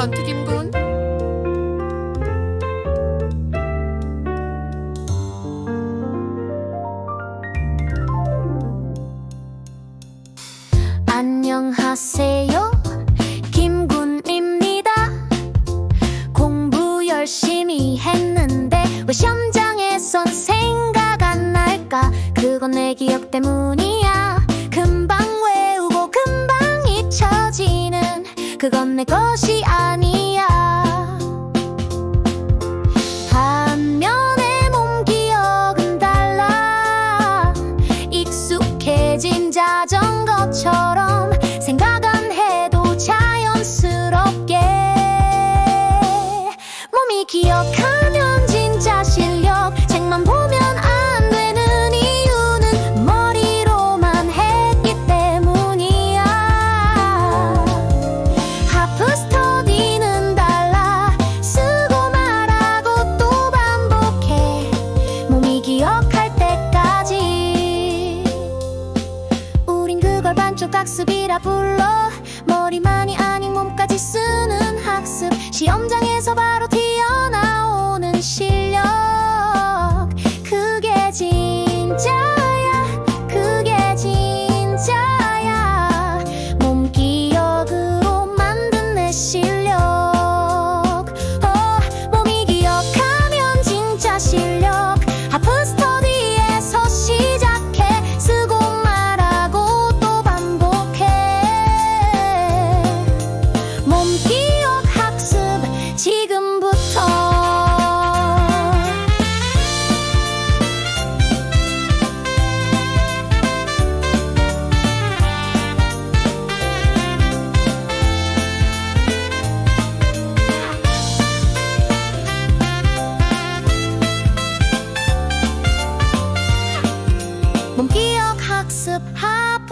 않트 김군 안녕하세요. 김군입니다. 공부 열심히 했는데 왜 시험장에선 생각 안 날까? 그건 내 기억 때문이야. 금방 외우고 금방 잊혀지는 그건 내 것이 아니야. 반면에 몸 기억은 달라. 익숙해진 자전거처럼 생각 안 해도 자연스럽게 몸이 기억하 학습이라 불러. 머리만이 아닌 몸까지 쓰는 학습. 시험장에서 바로 튀어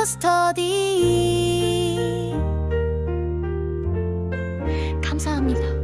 스터디 감사합니다.